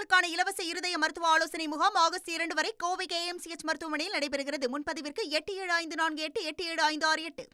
நோயாளிகளுக்கான இலவச இருதய மருத்துவ ஆலோசனை முகாம் ஆகஸ்ட் இரண்டு வரை கோவை கேஎம்சிஎச் மருத்துவமனையில் நடைபெறுகிறது. முன்பதிவிற்கு எட்டு ஏழு ஐந்து நான்கு எட்டு எட்டு ஏழு ஐந்து ஆறு எட்டு.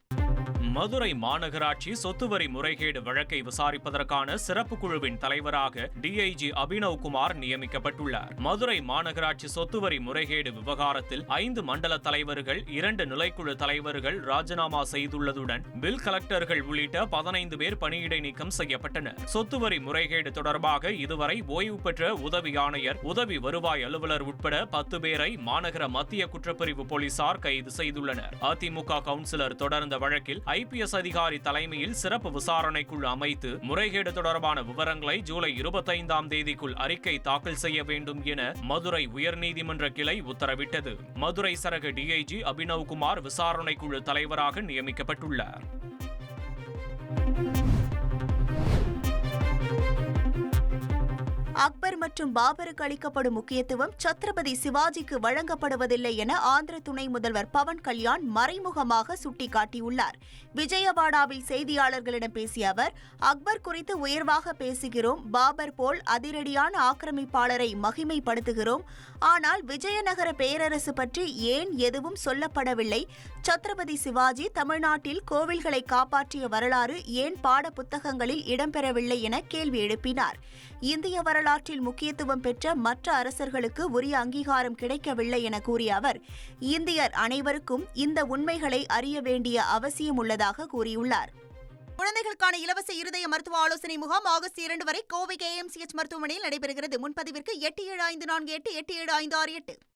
மதுரை மாநகராட்சி சொத்து வரி முறைகேடு வழக்கை விசாரிப்பதற்கான சிறப்பு குழுவின் தலைவராக டிஐஜி அபினவ் குமார் நியமிக்கப்பட்டுள்ளார். மதுரை மாநகராட்சி சொத்து வரி முறைகேடு விவகாரத்தில் ஐந்து மண்டல தலைவர்கள் இரண்டு நிலைக்குழு தலைவர்கள் ராஜினாமா செய்துள்ளதுடன் பில் கலெக்டர்கள் உள்ளிட்ட பதினைந்து பேர் பணியிடை நீக்கம் செய்யப்பட்டனர். சொத்து வரி முறைகேடு தொடர்பாக இதுவரை ஓய்வு பெற்ற உதவி ஆணையர் உதவி வருவாய் அலுவலர் உட்பட பத்து பேரை மாநகர மத்திய குற்றப்பிரிவு போலீசார் கைது செய்துள்ளனர். அதிமுக கவுன்சிலர் தொடர்ந்த வழக்கில் ஐ ஐபிஎஸ் அதிகாரி தலைமையில் சிறப்பு விசாரணைக்குழு அமைத்து முறைகேடு தொடர்பான விவரங்களை ஜூலை இருபத்தைந்தாம் தேதிக்குள் அறிக்கை தாக்கல் செய்ய வேண்டும் என மதுரை உயர்நீதிமன்ற கிளை உத்தரவிட்டது. மதுரை சரக டிஐஜி அபினவ்குமார் விசாரணைக்குழு தலைவராக நியமிக்கப்பட்டுள்ளார். அக்பர் மற்றும் பாபருக்கு அளிக்கப்படும் முக்கியத்துவம் சத்ரபதி சிவாஜிக்கு வழங்கப்படுவதில்லை என ஆந்திர துணை முதல்வர் பவன் கல்யாண் மறைமுகமாக சுட்டிக்காட்டியுள்ளார். விஜயவாடாவில் செய்தியாளர்களிடம் பேசிய அவர் அக்பர் குறித்து உயர்வாக பேசுகிறோம் பாபர் போல் அதிரடியான ஆக்கிரமிப்பாளரை மகிமைப்படுத்துகிறோம். ஆனால் விஜயநகர பேரரசு பற்றி ஏன் எதுவும் சொல்லப்படவில்லை? சத்ரபதி சிவாஜி தமிழ்நாட்டில் கோவில்களை காப்பாற்றிய வரலாறு ஏன் பாட புத்தகங்களில் இடம்பெறவில்லை என கேள்வி எழுப்பினார். இந்திய வரலாற்றில் முக்கியத்துவம் பெற்ற மற்ற அரசர்களுக்கு உரிய அங்கீகாரம் கிடைக்கவில்லை என கூறிய அவர் இந்தியர் அனைவருக்கும் இந்த உண்மைகளை அறிய வேண்டிய அவசியம் உள்ளதாக கூறியுள்ளார். குழந்தைகளுக்கான இலவச இருதய மருத்துவ ஆலோசனை முகாம் ஆகஸ்ட் இரண்டு வரை கோவை கேஎம்சிஎச் மருத்துவமனையில் நடைபெறுகிறது. முன்பதிவிற்கு எட்டு ஏழு ஐந்து நான்கு எட்டு எட்டு ஏழு ஐந்து ஆறு எட்டு.